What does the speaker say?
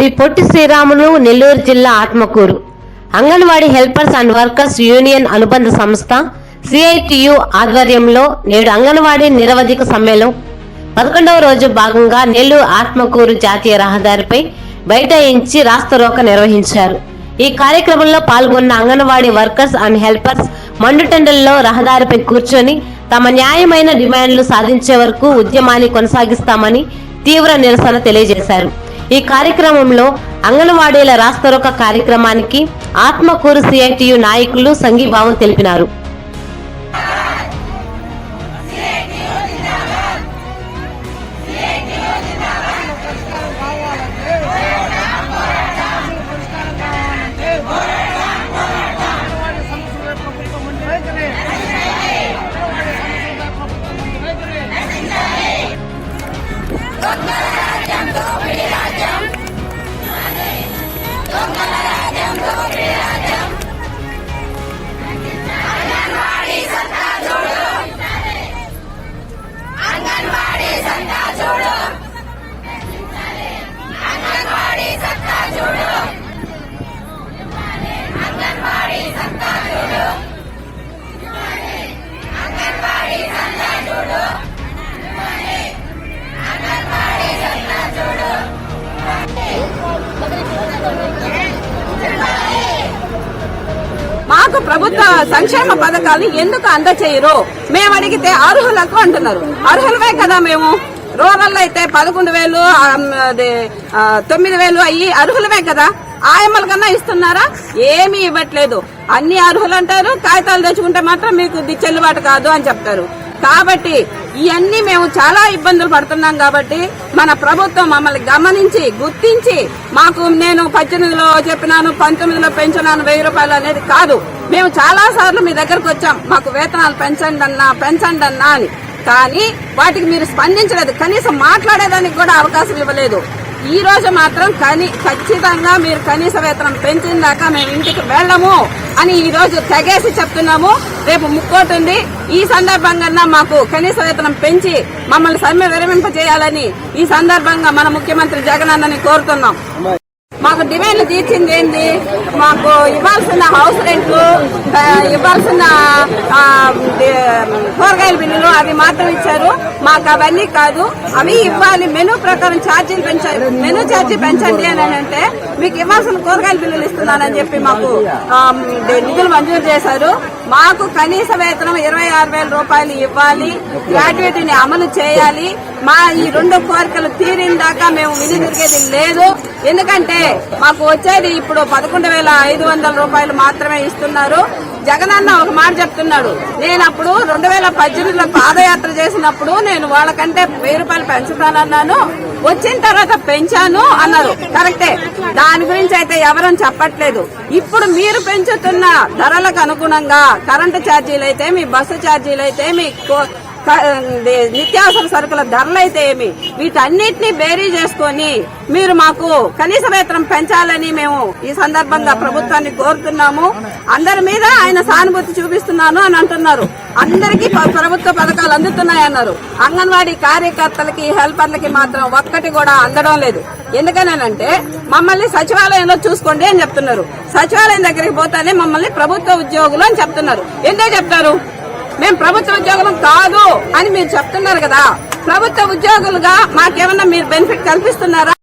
శ్రీ పొట్టి శ్రీరాములు నెల్లూరు జిల్లా Atmakur. Anganwadi helpers and workers union అనుబంధ సంస్థ సిఐటియు ఆధ్వర్యంలో నేడు అంగన్వాడీ నిరవధిక సమ్మెలో పదకొండవ రోజు భాగంగా నెల్లూరు ఆత్మకూరు జాతీయ రహదారిపై బైఠాయించి రాస్తరోక నిర్వహించారు. ఈ కార్యక్రమంలో పాల్గొన్న అంగన్వాడీ వర్కర్స్ అండ్ హెల్పర్స్ మండుటెండల్లో రహదారిపై కూర్చొని తమ న్యాయమైన డిమాండ్లు సాధించే వరకు ఉద్యమాన్ని కొనసాగిస్తామని తీవ్ర నిరసన తెలియజేశారు. ఈ కార్యక్రమంలో అంగన్వాడీల రాస్తరోక కార్యక్రమానికి ఆత్మకూరు సిఐటియు నాయకులు సంఘీభావం తెలిపినారు. మాకు ప్రభుత్వ సంక్షేమ పథకాలు ఎందుకు అందచేయరు? మేము అడిగితే అర్హులకు అంటున్నారు. అర్హులమే కదా మేము? రూరల్ అయితే పదకొండు వేలు తొమ్మిది వేలు అయ్యి అర్హులమే కదా? ఆయమ్మల కన్నా ఇస్తున్నారా? ఏమీ ఇవ్వట్లేదు. అన్ని అర్హులు అంటారు కాగితాలు తెచ్చుకుంటే మాత్రం మీకు చెల్లుబాటు కాదు అని చెప్తారు. కాబట్టి ఇవన్నీ మేము చాలా ఇబ్బందులు పడుతున్నాం కాబట్టి మన ప్రభుత్వం మమ్మల్ని గమనించి గుర్తించి మాకు నేను పద్దెనిమిదిలో చెప్పినాను పంతొమ్మిదిలో పెంచినాను వెయ్యి రూపాయలు అనేది కాదు. మేము చాలా సార్లు మీ దగ్గరకు వచ్చాం మాకు వేతనాలు పెంచండి అన్నా పెంచండి అన్నా అని. కానీ వాటికి మీరు స్పందించలేదు కనీసం మాట్లాడేదానికి కూడా అవకాశం ఇవ్వలేదు. ఈ రోజు మాత్రం కని ఖచ్చితంగా మీరు కనీస వేతనం పెంచిన దాకా మేము ఇంటికి వెళ్ళము. అని ఈ రోజు తెగేసి చెప్తున్నాము. రేపు ముక్కోటి ఉంది ఈ సందర్భంగా మాకు కనీస వేతనం పెంచి మమ్మల్ని సమ్మె విరమింపజేయాలని ఈ సందర్భంగా మన ముఖ్యమంత్రి జగన్ అన్నని కోరుతున్నాం. మాకు డిమాండ్లు తీర్చింది ఏంది? మాకు ఇవ్వాల్సిన హౌస్ రెంట్లు ఇవ్వాల్సిన కూరగాయల బిల్లులు అవి మాత్రం ఇచ్చారు. మాకు అవన్నీ కాదు. అవి ఇవ్వాలి. మెనూ ప్రకారం ఛార్జీలు పెంచాలి మెనూ ఛార్జీ పెంచండి అని అంటే మీకు ఇవ్వాల్సిన కూరగాయల బిల్లులు ఇస్తున్నానని చెప్పి మాకు నిధులు మంజూరు చేశారు. మాకు కనీస వేతనం ఇరవై ఆరు వేల రూపాయలు ఇవ్వాలి. గ్రాడ్యుయేటీని అమలు చేయాలి. మా ఈ రెండు కోరికలు తీరిన దాకా మేము విధి తిరిగేది లేదు. ఎందుకంటే మాకు వచ్చేది ఇప్పుడు పదకొండు వేల ఐదు వందల రూపాయలు మాత్రమే ఇస్తున్నారు. జగనన్న ఒక మాట చెప్తున్నాడు. నేను అప్పుడు రెండు వేల పద్దెనిమిదిలో పాదయాత్ర చేసినప్పుడు నేను వాళ్ళకంటే వెయ్యి రూపాయలు పెంచుతానన్నాను వచ్చిన తర్వాత పెంచాను అన్నారు. కరెక్టే. దాని గురించి అయితే ఎవరని చెప్పట్లేదు. ఇప్పుడు మీరు పెంచుతున్న ధరలకు అనుగుణంగా కరెంటు ఛార్జీలు అయితే మీ బస్సు ఛార్జీలు అయితే మీ కో- నిత్యావసర సరుకుల ధరలైతే ఏమి? వీటన్నిటిని బేరీ చేసుకొని మీరు మాకు కనీస వేతనం పెంచాలని మేము ఈ సందర్భంగా ప్రభుత్వాన్ని కోరుతున్నాము. అందరి మీద ఆయన సానుభూతి చూపిస్తున్నాను అని అంటున్నారు. అందరికీ ప- ప్రభుత్వ పథకాలు అందుతున్నాయన్నారు అంగన్వాడీ కార్యకర్తలకి హెల్పర్లకి మాత్రం ఒక్కటి కూడా అందడం లేదు. ఎందుకనంటే మమ్మల్ని సచివాలయంలో చూసుకోండి అని చెప్తున్నారు. సచివాలయం దగ్గరికి పోతానే మమ్మల్ని ప్రభుత్వ ఉద్యోగులు అని చెప్తున్నారు. ఎందుకు చెప్తారు? మేము ప్రభుత్వ ఉద్యోగులం కాదు అని మీరు చెప్తున్నారు కదా. ప్రభుత్వ ఉద్యోగులుగా మాకేమన్నా మీరు బెనిఫిట్ కల్పిస్తున్నారా?